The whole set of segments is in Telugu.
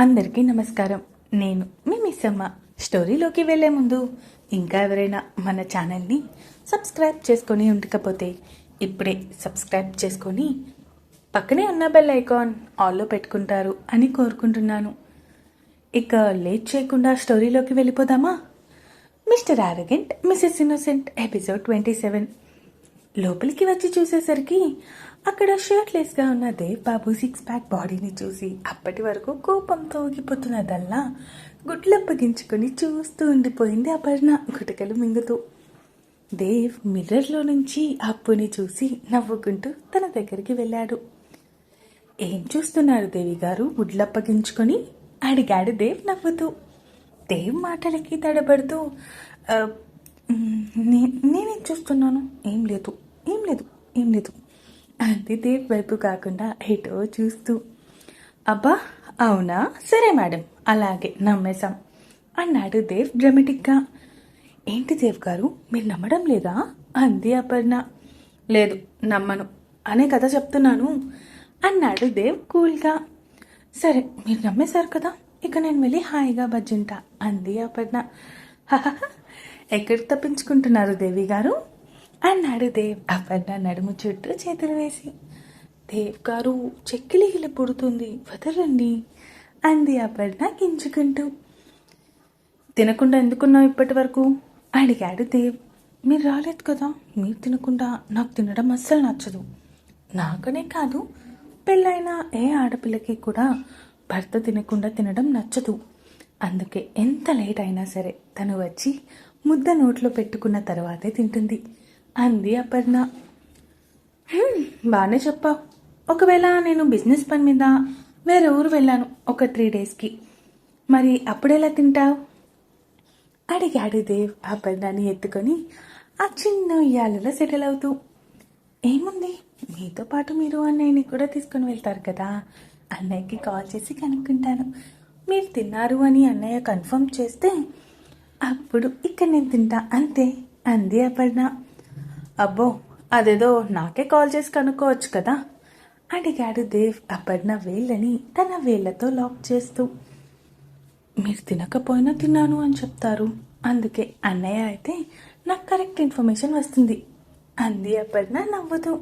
అందరికీ నమస్కారం. నేను మీ మిస్సమ్మ. స్టోరీలోకి వెళ్ళే ముందు ఇంకా ఎవరైనా మన ఛానల్ని సబ్స్క్రైబ్ చేసుకొని ఉండకపోతే ఇప్పుడే సబ్స్క్రైబ్ చేసుకొని పక్కనే ఉన్న బెల్ ఐకాన్ ఆల్లో పెట్టుకుంటారు అని కోరుకుంటున్నాను. ఇక లేట్ చేయకుండా స్టోరీలోకి వెళ్ళిపోదామా? Mr Arrogant Mrs Innocent episode twenty seven. లోపలికి వచ్చి చూసేసరికి అక్కడ షర్ట్లెస్గా ఉన్న దేవ్ బాబు సిక్స్ ప్యాక్ బాడీని చూసి అప్పటి వరకు కోపంతో ఊగిపోతున్నదల్లా గుడ్లప్పగించుకొని చూస్తూ ఉండిపోయింది అపర్ణ గుటకలు మింగుతూ. దేవ్ మిర్రర్లో నుంచి అప్పుని చూసి నవ్వుకుంటూ తన దగ్గరికి వెళ్ళాడు. ఏం చూస్తున్నారు దేవి గారు? గుడ్లప్పగించుకొని అడిగాడు దేవ్ నవ్వుతూ. దేవ్ మాటలకి తడబడుతూ నే- నేనేం చూస్తున్నాను? ఏం లేదు ఏం లేదు ఏం లేదు. అంది దేవ్ వైపు కాకుండా ఎటో చూస్తూ. అబ్బా అవునా? సరే మేడం అలాగే నమ్మేశాం. అన్నాడు దేవ్ డ్రమెటిక్గా. ఏంటి దేవ్ గారు మీరు నమ్మడం లేదా? అంది అపర్ణ. లేదు నమ్మను. అనే కథ చెప్తున్నాను అన్నాడు దేవ్ కూల్గా. సరే మీరు నమ్మేశారు కదా? ఇక నేను వెళ్ళి హాయిగా బజ్జింటా అంది అపర్ణ. "హహహ, ఎక్కడికి తప్పించుకుంటున్నారు దేవి గారు? అన్నాడు దేవ్. అపర్ణ నడుము చుట్టూ చేతులు వేసి. దేవ్ గారు చెక్కిలిగిల పుడుతుంది వదలండి అంది అపర్ణ గింజుకుంటూ. తినకుండా ఎందుకున్నావు ఇప్పటి వరకు? అడిగాడు దేవ్. మీరు రాలేదు కదా మీరు తినకుండా నాకు తినడం అస్సలు నచ్చదు. నాకనే కాదు పెళ్ళైన ఏ ఆడపిల్లకి కూడా భర్త తినకుండా తినడం నచ్చదు. అందుకే ఎంత లేట్ అయినా సరే తను వచ్చి ముద్ద నోట్లో పెట్టుకున్న తర్వాతే తింటుంది. అంది అపర్ణ. బాగానే చెప్పావు. ఒకవేళ నేను బిజినెస్ పని మీద వేరే ఊరు వెళ్ళాను ఒక త్రీ డేస్కి. మరి అప్పుడెలా తింటావు? అడిగాడు దేవ్ అపర్ణని ఎత్తుకొని. ఆ చిన్న ఉయ్యాలలో సెటిల్ అవుతూ. ఏముంది? మీతో పాటు మీరు అన్నయ్యని కూడా తీసుకొని వెళ్తారు కదా? అన్నయ్యకి కాల్ చేసి కనుక్కుంటాను. మీరు తిన్నారు అని అన్నయ్య కన్ఫర్మ్ చేస్తే అప్పుడు ఇక్కడ నేను తింటా అంతే అంది అపర్ణ. అబ్బో అదేదో నాకే కాల్ చేసి కనుక్కోవచ్చు కదా. అడిగాడు దేవ్ అపర్ణ వేళ్ళని తన వేళ్ళతో లాక్ చేస్తూ. మీరు తినకపోయినా తిన్నాను అని చెప్తారు. అందుకే అన్నయ్య అయితే నాకు కరెక్ట్ ఇన్ఫర్మేషన్ వస్తుంది అంది అపర్ణ నవ్వుతూ.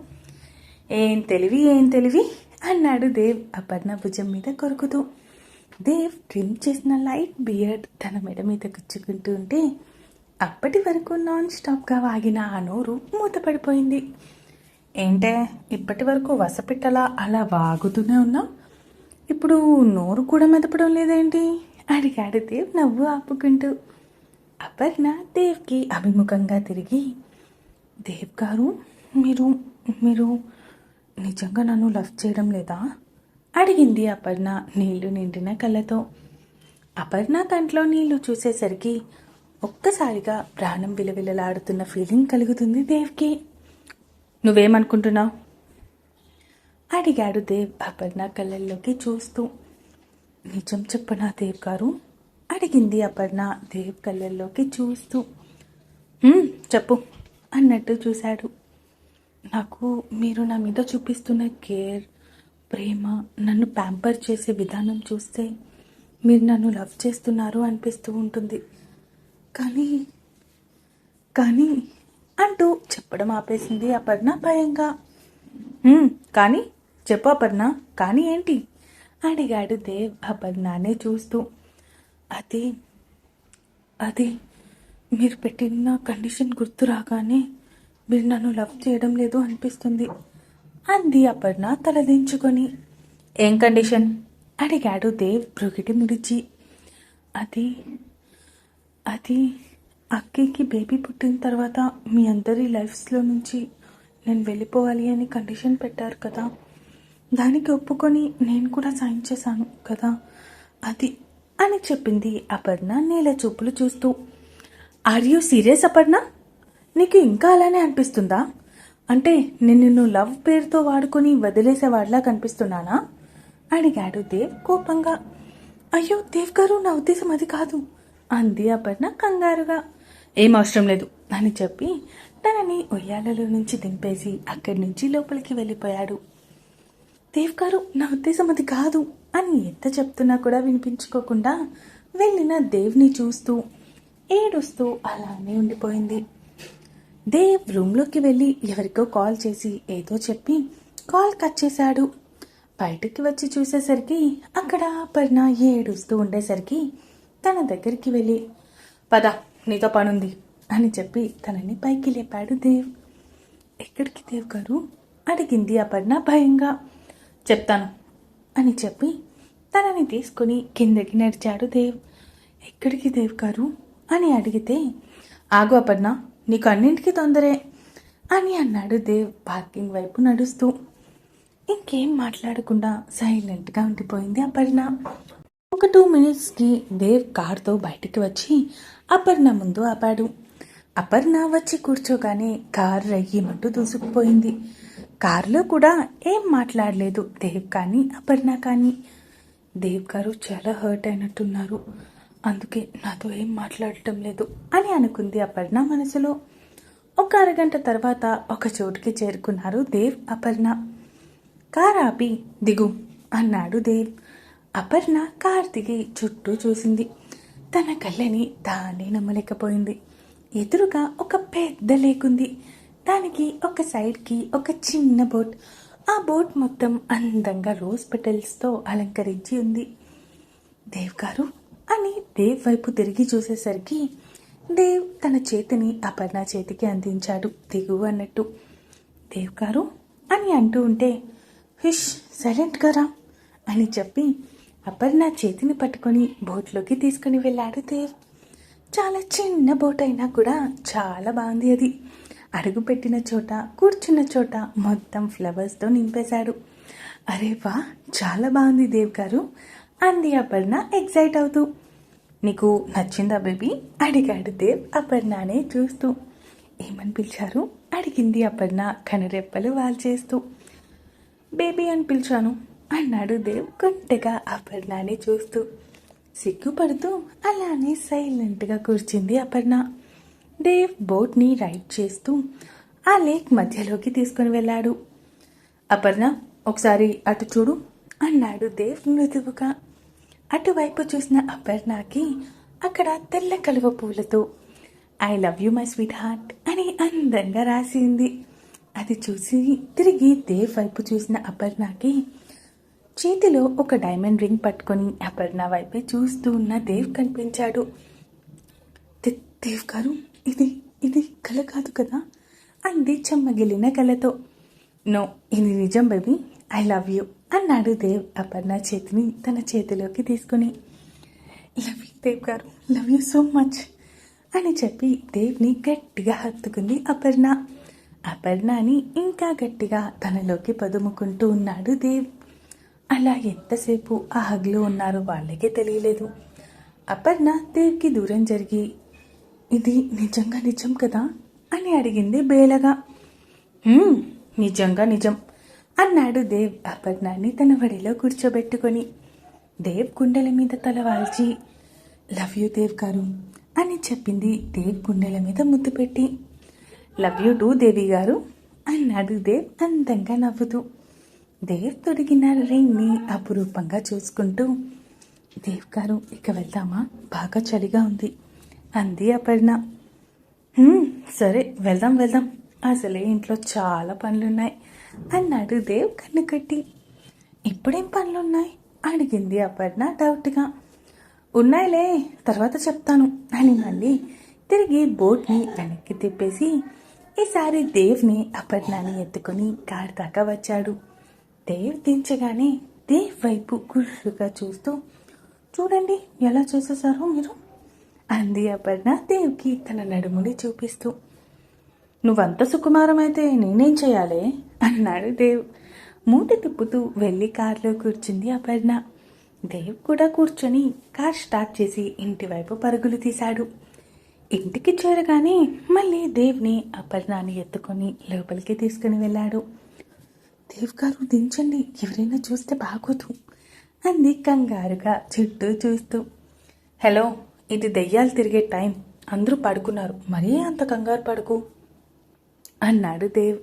ఏం తెలివి ఏం తెలివి? అన్నాడు దేవ్ అపర్ణ భుజం మీద కొరుకుతూ. దేవ్ ట్రిమ్ చేసిన లైట్ బియర్డ్ తన మెడ మీద గుచ్చుకుంటూ ఉంటే అప్పటి వరకు నాన్ స్టాప్గా వాగిన ఆ నోరు మూతపడిపోయింది. ఏంటే ఇప్పటి వరకు వసపిట్టలా అలా వాగుతూనే ఉన్నా? ఇప్పుడు నోరు కూడా మెదపడం లేదేంటి? అడిగాడు దేవ్ నవ్వు ఆపుకుంటూ. అపర్ణ దేవ్కి అభిముఖంగా తిరిగి దేవ్ గారు మీరు మీరు నిజంగా నన్ను లవ్ చేయడం లేదా? అడిగింది అపర్ణ నీళ్ళు నిండిన కళ్ళతో. అపర్ణ కంట్లో నీళ్ళు చూసేసరికి ఒక్కసారిగా ప్రాణం విలవిలలాడుతున్న ఫీలింగ్ కలుగుతుంది దేవ్కి. నువ్వేమనుకుంటున్నావు? అడిగాడు దేవ్ అపర్ణ కళ్ళల్లోకి చూస్తూ. నిజం చెప్పనా దేవ్ గారు? అడిగింది అపర్ణ దేవ్ కళ్ళల్లోకి చూస్తూ. చెప్పు అన్నట్టు చూశాడు. నాకు మీరు నా మీద చూపిస్తున్న కేర్ ప్రేమ నన్ను ప్యాంపర్ చేసే విధానం చూస్తే మీరు నన్ను లవ్ చేస్తున్నారు అనిపిస్తూ ఉంటుంది. కానీ కానీ అంటూ చెప్పడం ఆపేసింది అపర్ణ భయంగా. కానీ చెప్పు అపర్ణ కానీ ఏంటి? అడిగాడు దేవ్ అపర్ణనే చూస్తూ. అది అది మీరు పెట్టిన కండిషన్ గుర్తు రాగానే మీరు నన్ను లవ్ చేయడం లేదు అనిపిస్తుంది అంది అపర్ణ తలదించుకొని. ఏం కండిషన్? అడిగాడు దేవ్ బ్రుగిటి ముడిచి. అది అది అక్కకి బేబీ పుట్టిన తర్వాత మీ అందరి లైఫ్స్లో నుంచి నేను వెళ్ళిపోవాలి అని కండిషన్ పెట్టారు కదా. దానికి ఒప్పుకొని నేను కూడా సైన్ చేశాను కదా. అది అని చెప్పింది అపర్ణ నేల చూపులు చూస్తూ. Are you serious Aparna? నీకు ఇంకా అలానే అనిపిస్తుందా? అంటే నేను నిన్ను లవ్ పేరుతో వాడుకొని వదిలేసేవాడిలా కనిపిస్తున్నానా? అడిగాడు దేవ్ కోపంగా. అయ్యో దేవ్ గారు నా ఉద్దేశం అది కాదు. అంది అపర్ణ కంగారుగా. ఏం అవసరం లేదు అని చెప్పి తనని ఉయ్యాలలో నుంచి దింపేసి అక్కడి నుంచి లోపలికి వెళ్ళిపోయాడు. దేవ్ గారు నా ఉద్దేశం అది కాదు అని ఎంత చెప్తున్నా కూడా వినిపించుకోకుండా వెళ్ళిన దేవ్ని చూస్తూ ఏడుస్తూ అలానే ఉండిపోయింది. దేవ్ రూమ్లోకి వెళ్ళి ఎవరికో కాల్ చేసి ఏదో చెప్పి కాల్ కట్ చేశాడు. బయటకి వచ్చి చూసేసరికి అక్కడ అపర్ణ ఏడుస్తూ ఉండేసరికి తన దగ్గరికి వెళ్ళి పద నీతో పనుంది అని చెప్పి తనని పైకి లేపాడు దేవ్. ఎక్కడికి దేవ్ గారు? అడిగింది అపర్ణ భయంగా. చెప్తాను అని చెప్పి తనని తీసుకుని కిందకి నడిచాడు దేవ్. ఎక్కడికి దేవ్ గారు? అని అడిగితే ఆగు అపర్ణ నీకు అన్నింటికి తొందరే అని అన్నాడు దేవ్ పార్కింగ్ వైపు నడుస్తూ. ఇంకేం మాట్లాడకుండా సైలెంట్గా ఉండిపోయింది అపర్ణ. ఒక టూ మినిట్స్కి దేవ్ కార్తో బయటికి వచ్చి అపర్ణ ముందు ఆపాడు. అపర్ణ వచ్చి కూర్చోగానే కార్ రయ్యమంటూ దూసుకుపోయింది. కారులో కూడా ఏం మాట్లాడలేదు దేవ్ కానీ అపర్ణ కానీ. దేవ్ గారు చాలా హర్ట్ అయినట్టున్నారు. అందుకే నాతో ఏం మాట్లాడటం లేదు అని అనుకుంది అపర్ణ మనసులో. ఒక అరగంట తర్వాత ఒక చోటుకి చేరుకున్నారు దేవ్ అపర్ణ. కార్ ఆపి దిగు అన్నాడు దేవ్. అపర్ణ కార్తికి చుట్టూ చూసింది. తన కళ్ళని తానే నమ్మలేకపోయింది. ఎదురుగా ఒక పెద్ద లేకుంది దానికి ఒక సైడ్కి ఒక చిన్న బోట్. ఆ బోట్ మొత్తం అందంగా రోజ్ పెటల్స్తో అలంకరించి ఉంది. దేవ్ గారు అని దేవ్ వైపు తిరిగి చూసేసరికి దేవ్ తన చేతిని అపర్ణ చేతికి అందించాడు. దిగువ అన్నట్టు. దేవ్ గారు అని అంటూ ఉంటే హిష్ సైలెంట్గా రా అని చెప్పి అపర్ణ చేతిని పట్టుకొని బోట్లోకి తీసుకుని వెళ్ళాడు దేవ్. చాలా చిన్న బోట్ అయినా కూడా చాలా బాగుంది అది. అడుగు పెట్టిన చోట కూర్చున్న చోట మొత్తం ఫ్లవర్స్తో నింపేశాడు. అరే వా చాలా బాగుంది దేవ్ గారు. అంది అపర్ణ ఎగ్జైట్ అవుతూ. నీకు నచ్చిందా బేబీ? అడిగాడు దేవ్ అపర్ణనే చూస్తూ. ఏమని పిలిచారు? అడిగింది అపర్ణ కనురెప్పలు వాల్చేస్తూ. బేబీ అని పిలిచాను. అన్నాడు దేవ్ గుంటగా అపర్ణని చూస్తూ. సిగ్గుపడుతూ అలానే సైలెంట్గా కూర్చుంది అపర్ణ. దేవ్ బోట్ని రైడ్ చేస్తూ ఆ లేక్ మధ్యలోకి తీసుకుని వెళ్ళాడు. అపర్ణ ఒకసారి అటు చూడు అన్నాడు దేవ్ మృదువుగా. అటువైపు చూసిన అపర్ణకి అక్కడ తెల్ల కలువ పూలతో I love you my sweetheart అని అందంగా రాసింది. అది చూసి తిరిగి దేవ్ వైపు చూసిన అపర్ణకి చేతిలో ఒక డైమండ్ రింగ్ పట్టుకొని అపర్ణ వైపే చూస్తూ ఉన్న దేవ్ కనిపించాడు. దేవ్ గారు ఇది ఇది కల కాదు కదా? అంది చెమ్మగిలిన కలతో. నో ఇది నిజం బేబీ ఐ లవ్ యూ అన్నాడు దేవ్ అపర్ణ చేతిని తన చేతిలోకి తీసుకుని. లవ్ యూ దేవ్ గారు లవ్ యూ సో మచ్ అని చెప్పి దేవ్ని గట్టిగా హత్తుకుంది అపర్ణ. అపర్ణని ఇంకా గట్టిగా తనలోకి పదుముకుంటూ ఉన్నాడు దేవ్. అలా ఎంతసేపు ఆ హగ్లో ఉన్నారో వాళ్ళకే తెలియలేదు. అపర్ణ దేవ్కి దూరం జరిగి ఇది నిజంగా నిజం కదా? అని అడిగింది బేలగా. నిజంగా నిజం అన్నాడు దేవ్ అపర్ణాన్ని తన వడిలో కూర్చోబెట్టుకొని. దేవ్ గుండెల మీద తల వాల్చి లవ్ యూ దేవ్ గారు అని చెప్పింది దేవ్ గుండెల మీద ముద్దు పెట్టి. లవ్ యూ టూ దేవి గారు అన్నాడు దేవ్ అందంగా నవ్వుతూ. దేవ్ తొడిగిన రెయిన్ని అపురూపంగా చూసుకుంటూ దేవ్ గారు ఇక వెళ్దామా? బాగా చలిగా ఉంది. అంది అపర్ణ. సరే వెళ్దాం వెళ్దాం. అసలే ఇంట్లో చాలా పనులున్నాయి. అన్నాడు దేవ్ కన్ను కట్టి. ఇప్పుడేం పనులున్నాయి? అడిగింది అపర్ణ డౌట్గా. ఉన్నాయిలే తర్వాత చెప్తాను అని మళ్ళీ తిరిగి బోట్ని వెనక్కి తిప్పేసి ఈసారి దేవ్ని అపర్ణని ఎత్తుకొని కారు దాకా వచ్చాడు. దేవ్ దించగానే దేవ్ వైపు గుర్రుగా చూస్తూ చూడండి ఎలా చూసేసారో మీరు? అంది అపర్ణ దేవ్కి తన నడుముని చూపిస్తూ. నువ్వంత సుకుమారమైతే నేనేం చేయాలి? అన్నాడు దేవ్. మూట తిప్పుతూ వెళ్ళి కారులో కూర్చుంది అపర్ణ. దేవ్ కూడా కూర్చొని కార్ స్టార్ట్ చేసి ఇంటి వైపు పరుగులు తీశాడు. ఇంటికి చేరగానే మళ్ళీ దేవ్ని అపర్ణాన్ని ఎత్తుకొని లోపలికి తీసుకుని వెళ్ళాడు. దేవ్ గారు దించండి ఎవరైనా చూస్తే బాగోదు. అంది కంగారుగా చుట్టూ చూస్తూ హలో ఇది దెయ్యాలు తిరిగే టైం. అందరూ పడుకున్నారు. మరీ అంత కంగారు పడుకు. అన్నాడు దేవ్.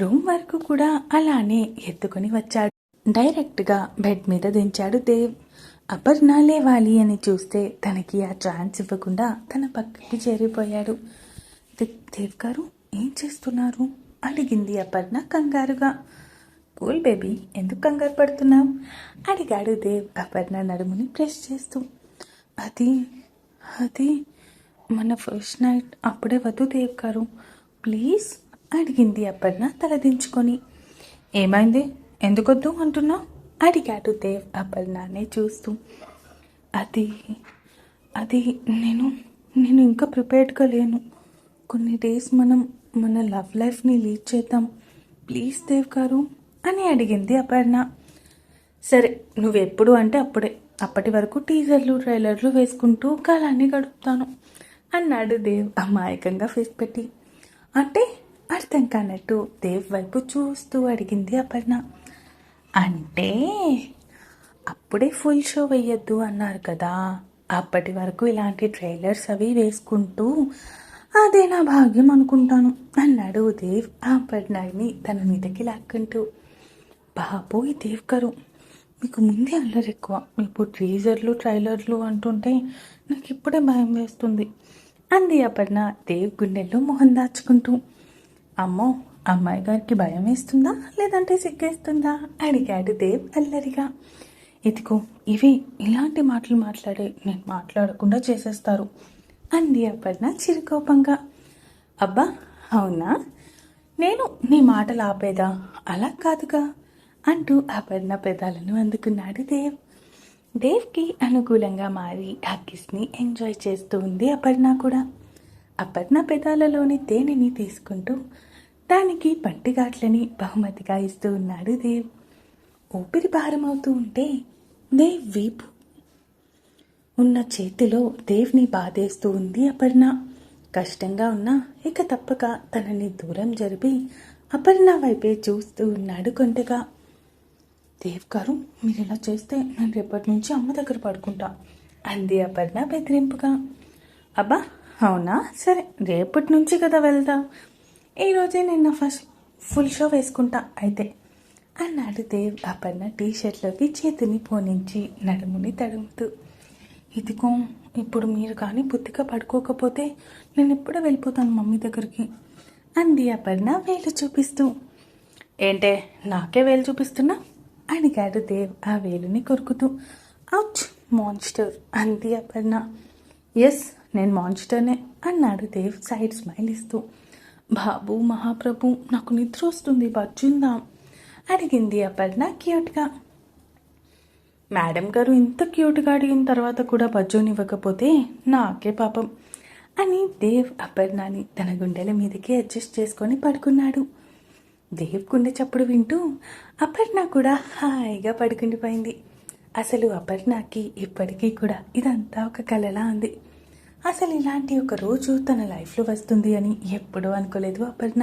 రూమ్ వరకు కూడా అలానే ఎత్తుకొని వచ్చాడు. డైరెక్ట్గా బెడ్ మీద దించాడు దేవ్. అపర్ణ లేవాలి అని చూస్తే తనకి ఆ ఛాన్స్ ఇవ్వకుండా తన పక్కకి చేరిపోయాడు. దేవ్ గారు ఏం చేస్తున్నారు? అడిగింది అపర్ణ కంగారుగా. కూల్ బేబీ ఎందుకు కంగారు పడుతున్నావు? అడిగాడు దేవ్ అపర్ణ నడుముని ప్రెస్ చేస్తూ. అది అది మన ఫస్ట్ నైట్ అప్పుడే వద్దు దేవ్ గారు. ప్లీజ్ అడిగింది అపర్ణ తలదించుకొని. ఏమైంది? ఎందుకొద్దు అంటున్నావు? అడిగాడు దేవ్ అపర్ణనే చూస్తూ. అది అది నేను నేను ఇంకా ప్రిపేర్డ్గా లేను. కొన్ని డేస్ మనం మన లవ్ లైఫ్ని లీడ్ చేద్దాం. ప్లీజ్ దేవ్ గారు అని అడిగింది అపర్ణ. సరే నువ్వెప్పుడు అంటే అప్పుడే. అప్పటి వరకు టీజర్లు ట్రైలర్లు వేసుకుంటూ కాలాన్ని గడుపుతాను అన్నాడు దేవ్ అమాయకంగా ఫేస్ పెట్టి. అంటే అర్థం కానట్టు దేవ్ వైపు చూస్తూ అడిగింది అపర్ణ. అంటే అప్పుడే ఫుల్ షో వేయద్దు అన్నారు కదా. అప్పటి వరకు ఇలాంటి ట్రైలర్స్ అవి వేసుకుంటూ అదే నా భాగ్యం అనుకుంటాను. అన్నాడు దేవ్ ఆ పడ్నాడిని తన మీదకి లాక్కుంటూ. బాబోయ్ దేవ్ గారు మీకు ముందే అల్లరి ఎక్కువ. ఇప్పుడు ట్రీజర్లు ట్రైలర్లు అంటుంటే నాకు ఇప్పుడే భయం వేస్తుంది. అంది అపర్ణ దేవ్ గుండెల్లో మొహం దాచుకుంటూ. అమ్మో అమ్మాయి గారికి భయం వేస్తుందా? లేదంటే సిగ్గేస్తుందా? అడిగాడు దేవ్ అల్లరిగా. ఇదిగో ఇవి ఇలాంటి మాటలు మాట్లాడే నేను మాట్లాడకుండా చేసేస్తారు. అంది అపర్ణ చిరుకోపంగా. అబ్బా అవునా? నేను నీ మాటలు ఆపేదా? అలా కాదుగా అంటూ అపర్ణ పెదాలను అందుకున్నాడు దేవ్. దేవ్కి అనుకూలంగా మారి ఆ కిస్ని ఎంజాయ్ చేస్తూ ఉంది అపర్ణ కూడా. అపర్ణ పెదాలలోని తేనెని తీసుకుంటూ దానికి పంటిగాట్లని బహుమతిగా ఇస్తూ ఉన్నాడు దేవ్. ఊపిరి భారమవుతూ ఉంటే దేవ్ వీపు ఉన్న చేతిలో దేవ్ని బాధేస్తూ ఉంది అపర్ణ. కష్టంగా ఉన్నా ఇక తప్పక తనని దూరం జరిపి అపర్ణ వైపే చూస్తూ ఉన్నాడు కొంటగా దేవ్ గారు మీరు ఇలా చేస్తే నేను రేపటి నుంచి అమ్మ దగ్గర పడుకుంటా? అంది అపర్ణ బెదిరింపుగా. అబ్బా అవునా? సరే రేపటి నుంచి కదా వెళ్దాం ఈరోజే నేను నా ఫస్ట్ ఫుల్ షో వేసుకుంటా అయితే అన్నాడు దేవ్ అపర్ణ టీ షర్ట్లోకి చేతిని పోనించి నడుముని తడుముతూ. ఇదిగో ఇప్పుడు మీరు కానీ బుద్ధిగా పడుకోకపోతే నేను ఇప్పుడే వెళ్ళిపోతాను మమ్మీ దగ్గరికి. అంది అపర్ణ వేలు చూపిస్తూ. ఏంటే నాకే వేలు చూపిస్తున్నా? అడిగాడు దేవ్ ఆ వేలుని కొరుకుతూ. అవుచ్ మాన్స్టర్ అంది అపర్ణ. ఎస్ నేను మాన్స్టర్నే అన్నాడు దేవ్ సైడ్ స్మైల్ ఇస్తూ. బాబు మహాప్రభు నాకు నిద్ర వస్తుంది బజ్జుందాం అడిగింది అపర్ణ క్యూట్గా. మేడం గారు ఇంత క్యూట్గా అడిగిన తర్వాత కూడా బజ్జోనివ్వకపోతే నాకే పాపం అని దేవ్ అపర్ణాని తన గుండెల మీదకి అడ్జస్ట్ చేసుకొని పడుకున్నాడు. దేవ్ గుండె చప్పుడు వింటూ అపర్ణ కూడా హాయిగా పడుకుండిపోయింది. అసలు అపర్ణకి ఇప్పటికీ కూడా ఇదంతా ఒక కలలా ఉంది అసలు ఇలాంటి ఒక రోజు తన లైఫ్లో వస్తుంది అని ఎప్పుడూ అనుకోలేదు అపర్ణ.